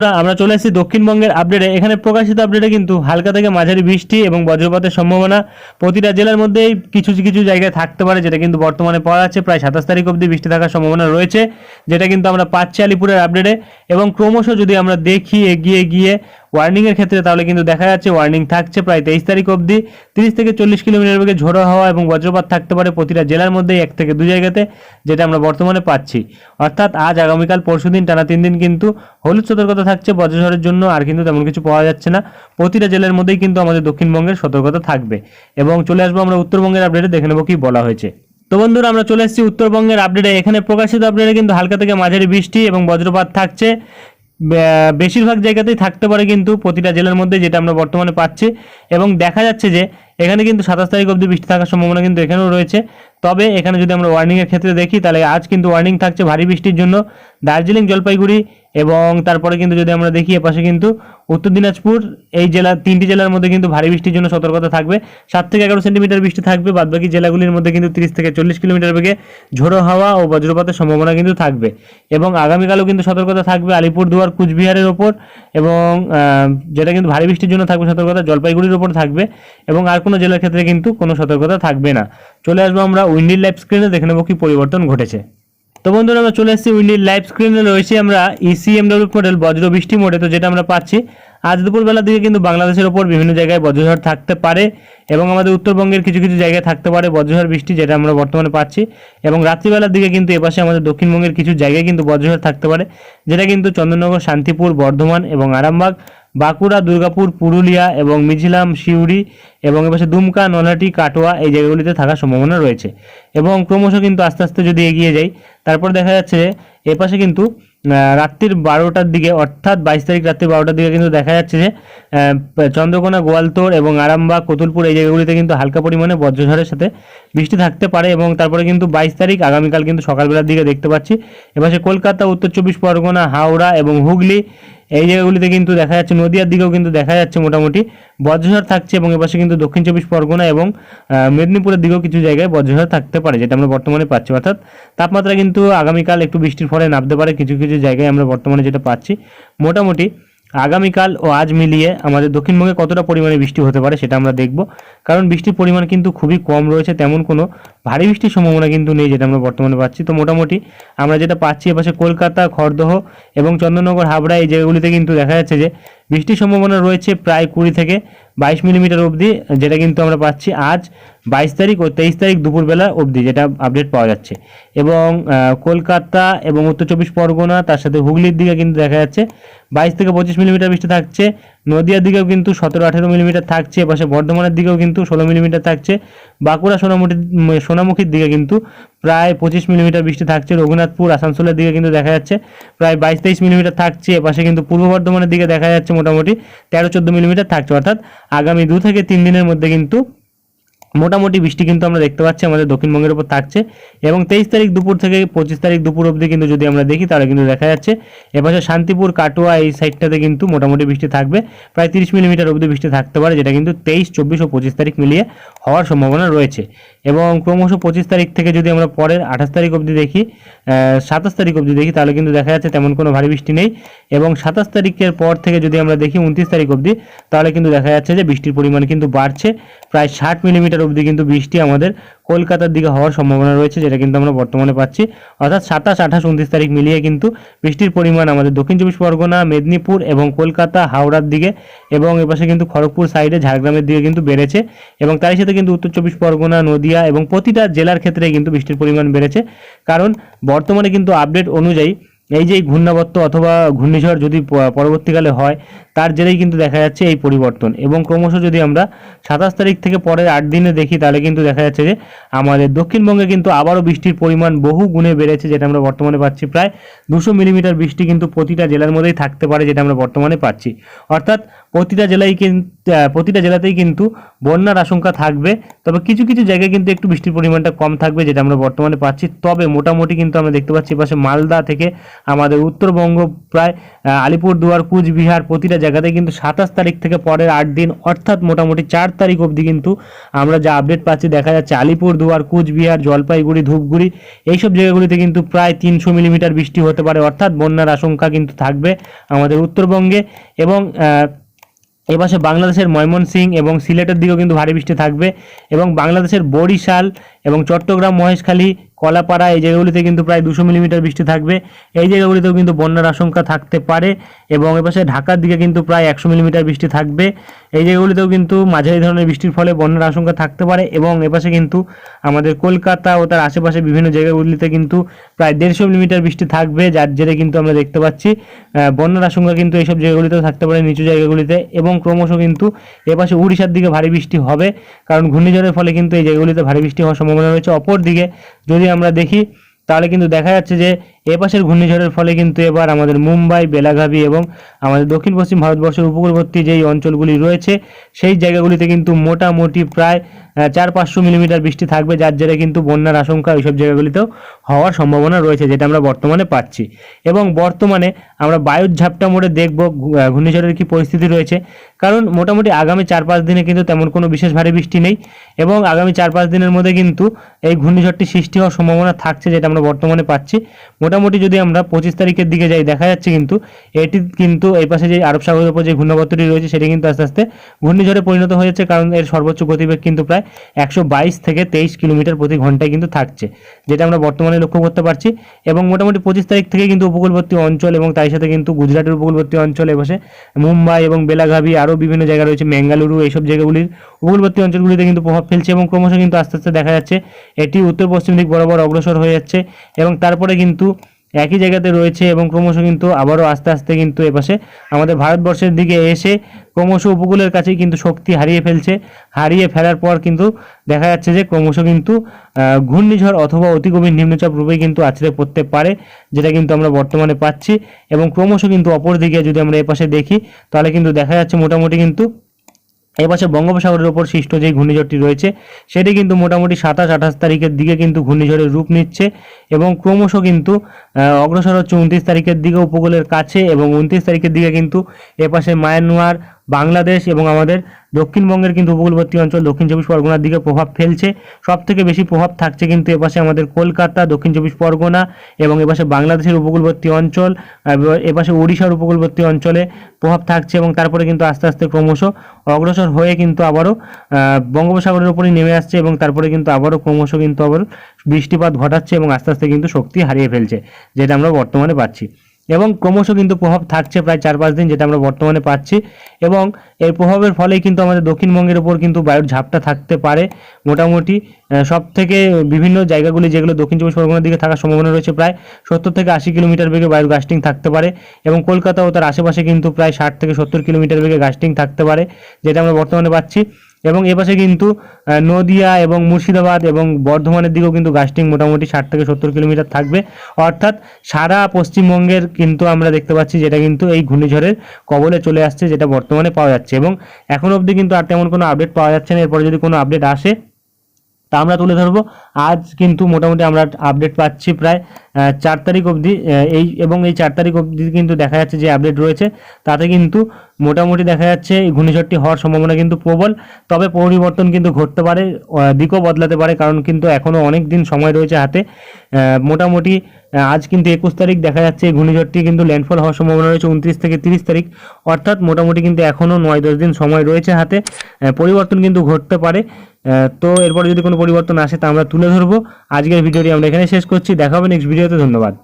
আমরা চলে এসেছি দক্ষিণবঙ্গের আপডেটে এখানে প্রকাশিত আপডেটে কিন্তু হালকা থেকে মাঝারি বৃষ্টি এবং বজ্রপাতের সম্ভাবনা। প্রতিটা জেলার মধ্যেই কিছু কিছু জায়গায় থাকতে পারে, যেটা কিন্তু বর্তমানে পাওয়া যাচ্ছে। প্রায় সাতাশ তারিখ অবধি বৃষ্টি থাকার সম্ভাবনা রয়েছে, যেটা কিন্তু আমরা পাচ্ছি আলিপুরের আপডেটে এবং ক্রমশ যদি আমরা দেখি, এগিয়ে গিয়ে ওয়ার্নিংয়ের ক্ষেত্রে তাহলে কিন্তু দেখা যাচ্ছে ওয়ার্নিং থাকছে প্রায় তেইশ তারিখ অবধি। তিরিশ থেকে চল্লিশ কিলোমিটার বেগে ঝোড়ো হাওয়া এবং বজ্রপাত থাকতে পারে প্রতিটা জেলার মধ্যেই এক থেকে দু জায়গাতে, যেটা আমরা বর্তমানে পাচ্ছি। অর্থাৎ আজ, আগামীকাল, পরশু দিন, টানা তিন দিন কিন্তু হলুদ সতর্কতা থাকছে বজ্রঝড়ের জন্য, আর কিন্তু তেমন কিছু পাওয়া যাচ্ছে না। প্রতিটা জেলার মধ্যেই কিন্তু আমাদের দক্ষিণবঙ্গের সতর্কতা থাকবে। এবং চলে আসব আমরা উত্তরবঙ্গের আপডেটে দেখে নেব কি বলা হয়েছে। তো বন্ধুরা, আমরা চলে এসেছি উত্তরবঙ্গের আপডেটে এখানে প্রকাশিত আপডেটে কিন্তু হালকা থেকে মাঝারি বৃষ্টি এবং বজ্রপাত থাকছে। বেশিরভাগ জায়গাতেই থাকতে পারে কিন্তু প্রতিটা জেলার মধ্যে যেটা আমরা বর্তমানে পাচ্ছি। এবং দেখা যাচ্ছে যে এখানে কিন্তু সাতাশ তারিখ অবধি বৃষ্টি থাকার সম্ভাবনা কিন্তু এখানেও রয়েছে। তবে এখানে যদি আমরা ওয়ার্নিংয়ের ক্ষেত্রে দেখি, তাহলে আজ কিন্তু ওয়ার্নিং থাকছে ভারী বৃষ্টির জন্য। দার্জিলিং, জলপাইগুড়ি এবং তারপরে কিন্তু যদি আমরা দেখি এপাশে কিন্তু উত্তর দিনাজপুর, এই জেলা, তিনটি জেলার মধ্যে কিন্তু ভারী বৃষ্টির জন্য সতর্কতা থাকবে। সাত থেকে এগারো সেন্টিমিটার বৃষ্টি থাকবে, বাদবাকি জেলাগুলির মধ্যে কিন্তু তিরিশ থেকে চল্লিশ কিলোমিটার বেগে ঝোড়ো হাওয়া ও বজ্রপাতের সম্ভাবনা কিন্তু থাকবে। এবং আগামীকালও কিন্তু সতর্কতা থাকবে আলিপুরদুয়ার, কুচবিহারের ওপর এবং যেটা কিন্তু ভারী বৃষ্টির জন্য থাকবে সতর্কতা, জলপাইগুড়ির ওপর থাকবে এবং আর কোনো জেলার ক্ষেত্রে কিন্তু কোনো সতর্কতা থাকবে না। চলে আসব আমরা উইন্ডির লাইফ স্ক্রিনে, দেখে নেব কি পরিবর্তন ঘটেছে। তো বন্ধুরা, আমরা চলে এসেছি উইন্ডির লাইভ স্ক্রিনে। রয়েছে আমরা E ইসিএমডব্লিউ মডেল বজ্র বৃষ্টি মোডে তো যেটা আমরা পাচ্ছি। আজ দুপুরবেলার দিকে কিন্তু বাংলাদেশের ওপর বিভিন্ন জায়গায় বজ্রঝড় থাকতে পারে এবং আমাদের উত্তরবঙ্গের কিছু কিছু জায়গায় থাকতে পারে বজ্রঝড় বৃষ্টি, যেটা আমরা বর্তমানে পাচ্ছি। এবং রাত্রিবেলার দিকে কিন্তু এপাশে আমাদের দক্ষিণবঙ্গের কিছু জায়গায় কিন্তু বজ্রঝড় থাকতে পারে, যেটা কিন্তু চন্দননগর, শান্তিপুর, বর্ধমান এবং আরামবাগ বাঁকুড়া, দুর্গাপুর, পুরুলিয়া এবং মিঝিলাম সিউড়ি এবং এপাশে দুমকা, নলহাটি, কাটোয়া এই জায়গাগুলিতে থাকার সম্ভাবনা রয়েছে। এবং ক্রমশ কিন্তু আস্তে আস্তে যদি এগিয়ে যাই, তারপর দেখা যাচ্ছে এপাশে কিন্তু রাত্রির বারোটার দিকে অর্থাৎ বাইশ তারিখ রাত্রি বারোটার দিকে কিন্তু দেখা যাচ্ছে যে চন্দ্রকোনা গোয়ালতোড় এবং আরামবাগ, কতুলপুর এই জায়গাগুলিতে কিন্তু হালকা পরিমাণে বজ্রঝড়ের সাথে বৃষ্টি থাকতে পারে এবং তারপরে কিন্তু বাইশ তারিখ আগামীকাল কিন্তু সকালবেলার দিকে দেখতে পাচ্ছি। এপাশে কলকাতা, উত্তর চব্বিশ পরগনা, হাওড়া এবং হুগলি এই জায়গাগুলিতে কিন্তু দেখা যাচ্ছে, নদীয়ার দিকেও কিন্তু দেখা যাচ্ছে মোটামুটি বজ্রঝড় থাকছে এবং এপাশে কিন্তু দক্ষিণ চব্বিশ পরগনা এবং মেদিনীপুরের দিকেও কিছু জায়গায় বজ্রঝড় থাকতে পারে, যেটা আমরা বর্তমানে পাচ্ছি। অর্থাৎ তাপমাত্রা কিন্তু আগামীকাল একটু বৃষ্টির ফলে নামতে পারে, কিছু কিছু জায়গায় আমরা বর্তমানে যেটা পাচ্ছি। মোটামুটি আগামীকাল ও আজ মিলিয়ে আমাদের দক্ষিণবঙ্গে কতটা পরিমাণে বৃষ্টি হতে পারে সেটা আমরা দেখব। কারণ বৃষ্টির পরিমাণ কিন্তু খুবই কম রয়েছে, তেমন কোনো ভারী বৃষ্টির সম্ভাবনা কিন্তু নেই যেটা আমরা বর্তমানে পাচ্ছি। তো মোটামুটি আমরা যেটা পাচ্ছি এপাশে কলকাতা, খড়দহ এবং চন্দননগর, হাবড়া এই জায়গাগুলিতে কিন্তু দেখা যাচ্ছে যে বৃষ্টির সম্ভাবনা রয়েছে প্রায় কুড়ি থেকে বাইশ মিলিমিটার অবধি, যেটা কিন্তু আমরা পাচ্ছি আজ। বাইশ তারিখ ও তেইশ তারিখ দুপুরবেলা অবধি যেটা আপডেট পাওয়া যাচ্ছে। এবং কলকাতা এবং উত্তর চব্বিশ পরগনা, তার সাথে হুগলির দিকে কিন্তু দেখা যাচ্ছে। বাইশ থেকে পঁচিশ মিলিমিটার বৃষ্টি থাকছে। নদিয়ার দিকেও কিন্তু সতেরো আঠেরো মিলিমিটার থাকছে। পাশে বর্ধমানের দিকেও কিন্তু ষোলো মিলিমিটার থাকছে। বাঁকুড়া সোনামুখী সোনামুখীর দিকে কিন্তু প্রায় পঁচিশ মিলিমিটার বৃষ্টি থাকছে। রঘুনাথপুর, আসানসোলের দিকে কিন্তু দেখা যাচ্ছে। প্রায় বাইশ তেইশ মিলিমিটার থাকছে। এপাশে কিন্তু পূর্ব বর্ধমানের দিকে দেখা যাচ্ছে মোটামুটি তেরো চোদ্দ মিলিমিটার থাকছে। অর্থাৎ আগামী দু থেকে তিন দিনের মধ্যে কিন্তু মোটামুটি বৃষ্টি কিন্তু আমরা দেখতে পাচ্ছি, আমাদের দক্ষিণবঙ্গের উপর থাকছে। এবং তেইশ তারিখ দুপুর থেকে পঁচিশ তারিখ দুপুর অবধি কিন্তু যদি আমরা দেখি, তাহলে কিন্তু দেখা যাচ্ছে এপাশে শান্তিপুর, কাটোয়া এই সাইডটাতে কিন্তু মোটামুটি বৃষ্টি থাকবে। প্রায় তিরিশ মিলিমিটার অবধি বৃষ্টি থাকতে পারে, যেটা কিন্তু তেইশ, চব্বিশ ও পঁচিশ তারিখ মিলিয়ে হওয়ার সম্ভাবনা রয়েছে। এবং ক্রমশ পঁচিশ তারিখ থেকে যদি আমরা পরের আঠাশ তারিখ অবধি দেখি সাতাশ তারিখ অবধি দেখি, তাহলে কিন্তু দেখা যাচ্ছে তেমন কোনো ভারী বৃষ্টি নেই। এবং সাতাশ তারিখের পর থেকে যদি আমরা দেখি উনত্রিশ তারিখ অবধি, তাহলে কিন্তু দেখা যাচ্ছে যে বৃষ্টির পরিমাণ কিন্তু বাড়ছে। প্রায় ষাট মিলিমিটার অবধি কিন্তু বৃষ্টি আমাদের কলকাতার দিকে হওয়ার সম্ভাবনা রয়েছে, যেটা কিন্তু আমরা বর্তমানে পাচ্ছি। অর্থাৎ সাতাশ, আঠাশ, উনত্রিশ তারিখ মিলিয়ে কিন্তু বৃষ্টির পরিমাণ আমাদের দক্ষিণ চব্বিশ পরগনা, মেদিনীপুর এবং কলকাতা, হাওড়ার দিকে এবং এপাশে কিন্তু খড়গপুর সাইডে ঝাড়গ্রামের দিকে কিন্তু বেড়েছে এবং তারই সাথে কিন্তু উত্তর চব্বিশ পরগনা, নদিয়া এবং প্রতিটা জেলার ক্ষেত্রে কিন্তু বৃষ্টির পরিমাণ বেড়েছে। কারণ বর্তমানে কিন্তু আপডেট অনুযায়ী এই যে ঘূর্ণাবর্ত অথবা ঘূর্ণিঝড় যদি পরবর্তীকালে হয় তার জেরেই কিন্তু দেখা যাচ্ছে এই পরিবর্তন। এবং ক্রমশ যদি আমরা সাতাশ তারিখ থেকে পরের আট দিনে দেখি, তাহলে কিন্তু দেখা যাচ্ছে যে আমাদের দক্ষিণবঙ্গে কিন্তু আবারও বৃষ্টির পরিমাণ বহু গুণে বেড়েছে, যেটা আমরা বর্তমানে পাচ্ছি প্রায় দুশো মিলিমিটার বৃষ্টি কিন্তু প্রতিটা জেলার মধ্যেই থাকতে পারে, যেটা আমরা বর্তমানে পাচ্ছি। অর্থাৎ প্রতিটা জেলায় কিন্তু প্রতিটা জেলাতেই কিন্তু বন্যার আশঙ্কা থাকবে, তবে কিছু কিছু জায়গায় কিন্তু একটু বৃষ্টির পরিমাণটা কম থাকবে, যেটা আমরা বর্তমানে পাচ্ছি। তবে মোটামুটি কিন্তু আমরা দেখতে পাচ্ছি পাশে মালদা থেকে আমাদের উত্তরবঙ্গ, প্রায় আলিপুরদুয়ার, কুচবিহার প্রতিটা জায়গাতে কিন্তু সাতাশ তারিখ থেকে পরের আট দিন, অর্থাৎ মোটামুটি চার তারিখ অবধি কিন্তু আমরা যা আপডেট পাচ্ছি দেখা যাচ্ছে আলিপুরদুয়ার কুচবিহার, জলপাইগুড়ি, ধূপগুড়ি, এইসব জায়গাগুলিতে কিন্তু প্রায় তিনশো মিলিমিটার বৃষ্টি হতে পারে, অর্থাৎ বন্যার আশঙ্কা কিন্তু থাকবে আমাদের উত্তরবঙ্গে এবং এপাশে বাংলাদেশের ময়মনসিং এবং সিলেটের দিকেও কিন্তু ভারী বৃষ্টি থাকবে এবং বাংলাদেশের বরিশাল এবং চট্টগ্রাম, মহেশখালী কলাপাড়া এই জায়গাগুলিতে কিন্তু প্রায় দুশো মিলিমিটার বৃষ্টি থাকবে। এই জায়গাগুলিতেও কিন্তু বন্যার আশঙ্কা থাকতে পারে এবং এপাশে ঢাকার দিকে কিন্তু প্রায় একশো মিলিমিটার বৃষ্টি থাকবে। এই জায়গাগুলিতেও কিন্তু মাঝারি ধরনের বৃষ্টির ফলে বন্যার আশঙ্কা থাকতে পারে এবং এপাশে কিন্তু আমাদের কলকাতা ও তার আশেপাশে বিভিন্ন জায়গাগুলিতে কিন্তু প্রায় দেড়শো মিলিমিটার বৃষ্টি থাকবে, যার জেরে কিন্তু আমরা দেখতে পাচ্ছি বন্যার আশঙ্কা কিন্তু এইসব জায়গাগুলিতেও থাকতে পারে নিচু জায়গাগুলিতে এবং ক্রমশ কিন্তু এপাশে উড়িষ্যার দিকে ভারী বৃষ্টি হবে, কারণ ঘূর্ণিঝড়ের ফলে কিন্তু এই জায়গাগুলিতে ভারী বৃষ্টি হওয়ার সম্ভাবনা রয়েছে। অপরদিকে যদি আমরা দেখি তাহলে কিন্তু দেখা যাচ্ছে যে এপাশের ঘূর্ণিঝড়ের ফলে কিন্তু এবার আমাদের মুম্বাই বেলাগাভি এবং আমাদের দক্ষিণ পশ্চিম ভারতবর্ষের উপকূলবর্তী যেই অঞ্চলগুলি রয়েছে, সেই জায়গাগুলিতে কিন্তু মোটামুটি প্রায় চার পাঁচশো মিলিমিটার বৃষ্টি থাকবে, যার জেরে কিন্তু বন্যার আশঙ্কা এইসব জায়গাগুলিতেও হওয়ার সম্ভাবনা রয়েছে, যেটা আমরা বর্তমানে পাচ্ছি। এবং বর্তমানে আমরা বায়ুর ঝাপটা মোড়ে দেখব ঘূর্ণিঝড়ের কি পরিস্থিতি রয়েছে। কারণ মোটামুটি আগামী চার পাঁচ দিনে কিন্তু তেমন কোনো বিশেষ ভারী বৃষ্টি নেই এবং আগামী চার পাঁচ দিনের মধ্যে কিন্তু এই ঘূর্ণিঝড়টি সৃষ্টি হওয়ার সম্ভাবনা থাকছে, যেটা আমরা বর্তমানে পাচ্ছি। মোটামুটি যদি আমরা পঁচিশ তারিখের দিকে যাই, দেখা যাচ্ছে কিন্তু এটি কিন্তু এই পাশে যে আরব সাগরের উপর যে ঘূর্ণাবর্তটি রয়েছে, সেটি কিন্তু আস্তে আস্তে ঘূর্ণিঝড়ে পরিণত হয়েছে কারণ এর সর্বোচ্চ গতিবেগ কিন্তু প্রায় একশো বাইশ থেকে তেইশ কিলোমিটার প্রতি ঘন্টায় কিন্তু থাকছে, যেটা আমরা বর্তমানে লক্ষ্য করতে পারছি। এবং মোটামুটি পঁচিশ তারিখ থেকে কিন্তু উপকূলবর্তী অঞ্চল এবং তাই সাথে কিন্তু গুজরাটের উপকূলবর্তী অঞ্চল এপাশে মুম্বাই এবং বেলাগাভি, আরও বিভিন্ন জায়গা রয়েছে বেঙ্গালুরু এইসব জায়গাগুলির উপকূলবর্তী অঞ্চলগুলিতে কিন্তু প্রভাব ফেলছে এবং ক্রমশ কিন্তু আস্তে আস্তে দেখা যাচ্ছে, এটি উত্তর পশ্চিম দিক বরাবর অগ্রসর হয়ে যাচ্ছে। এবং তারপরে কিন্তু একই জায়গাতে রয়েছে এবং ক্রমশ কিন্তু আবারও আস্তে আস্তে কিন্তু এপাশে আমাদের ভারতবর্ষের দিকে এসে ক্রমশ উপকূলের কাছেই কিন্তু শক্তি হারিয়ে ফেলছে। হারিয়ে ফেলার পর কিন্তু দেখা যাচ্ছে যে ক্রমশ কিন্তু ঘূর্ণিঝড় অথবা অতি গভীর নিম্নচাপ রূপে কিন্তু আছড়ে পড়তে পারে, যেটা কিন্তু আমরা বর্তমানে পাচ্ছি। এবং ক্রমশ কিন্তু অপর দিকে যদি আমরা এপাশে দেখি, তাহলে কিন্তু দেখা যাচ্ছে মোটামুটি কিন্তু এপাশে বঙ্গোপসাগরের ওপর সৃষ্ট যে ঘূর্ণিঝড়টি রয়েছে, সেটি কিন্তু মোটামুটি সাতাশ, আঠাশ তারিখের দিকে কিন্তু ঘূর্ণিঝড়ের রূপ নিচ্ছে এবং ক্রমশ কিন্তু অগ্রসর হচ্ছে উনত্রিশ তারিখের দিকে উপকূলের কাছে এবং উনত্রিশ তারিখের দিকে কিন্তু এপাশে মায়ানমার, বাংলাদেশ এবং আমাদের দক্ষিণবঙ্গের কিন্তু উপকূলবর্তী অঞ্চল, দক্ষিণ চব্বিশ পরগনার দিকে প্রভাব ফেলছে। সব থেকে বেশি প্রভাব থাকছে কিন্তু এপাশে আমাদের কলকাতা, দক্ষিণ চব্বিশ পরগনা এবং এপাশে বাংলাদেশের উপকূলবর্তী অঞ্চল এপাশে উড়িষ্যার উপকূলবর্তী অঞ্চলে প্রভাব থাকছে এবং তারপরে কিন্তু আস্তে আস্তে ক্রমশ অগ্রসর হয়ে কিন্তু আবারও বঙ্গোপসাগরের উপরই নেমে আসছে এবং তারপরে কিন্তু আবারও ক্রমশ কিন্তু আবার বৃষ্টিপাত ঘটাচ্ছে এবং আস্তে আস্তে কিন্তু শক্তি হারিয়ে ফেলছে, যেটা আমরা বর্তমানে পাচ্ছি। এবং ক্রমশ কিন্তু প্রভাব থাকছে প্রায় চার পাঁচ দিন যেটা আমরা বর্তমানে পাচ্ছি। এবং এর প্রভাবের ফলেই কিন্তু আমাদের দক্ষিণবঙ্গের উপর কিন্তু বায়ুর ঝাপটা থাকতে পারে। মোটামুটি সব থেকে বিভিন্ন জায়গাগুলি যেগুলো দক্ষিণ চব্বিশ পরগনার দিকে থাকার সম্ভাবনা রয়েছে প্রায় সত্তর থেকে আশি কিলোমিটার বেগে বায়ুর গাস্টিং থাকতে পারে এবং কলকাতা ও তার আশেপাশে কিন্তু প্রায় ষাট থেকে সত্তর কিলোমিটার বেগে গাস্টিং থাকতে পারে, যেটা আমরা বর্তমানে পাচ্ছি। এবং এপাশে কিন্তু নদিয়া এবং মুর্শিদাবাদ এবং বর্ধমানের দিকেও কিন্তু গাস্টিং মোটামুটি ষাট থেকে সত্তর কিলোমিটার থাকবে। অর্থাৎ সারা পশ্চিমবঙ্গের কিন্তু আমরা দেখতে পাচ্ছি যেটা কিন্তু এই ঘূর্ণিঝড়ের কবলে চলে আসছে, যেটা বর্তমানে পাওয়া যাচ্ছে। এবং এখন অবধি কিন্তু আর তেমন কোনো আপডেট পাওয়া যাচ্ছে না। এরপরে যদি কোনো আপডেট আসে তা আমরা তুলে ধরবো। আজ কিন্তু মোটামুটি আমরা আপডেট পাচ্ছি প্রায় চার তারিখ অবধি এই এবং এই চার তারিখ অবধি কিন্তু দেখা যাচ্ছে যে আপডেট রয়েছে। তাতে কিন্তু মোটামুটি দেখা যাচ্ছে এই ঘূর্ণিঝড়টি হওয়ার সম্ভাবনা কিন্তু প্রবল, তবে পরিবর্তন কিন্তু ঘটতে পারে দিকও বদলাতে পারে, কারণ কিন্তু এখনও অনেক দিন সময় রয়েছে হাতে। মোটামুটি আজ কিন্তু একুশ তারিখ দেখা যাচ্ছে, এই ঘূর্ণিঝড়টি কিন্তু ল্যান্ডফল হওয়ার সম্ভাবনা রয়েছে উনত্রিশ থেকে তিরিশ তারিখ। অর্থাৎ মোটামুটি কিন্তু এখনও নয় দশ দিন সময় রয়েছে হাতে পরিবর্তন কিন্তু ঘটতে পারে। তো এরপর যদি কোনো পরিবর্তন আসে তা আমরা তুলে ধরবো। আজকের ভিডিওটি আমরা এখানে শেষ করছি। দেখা হবে নেক্সট ভিডিওতে ধন্যবাদ।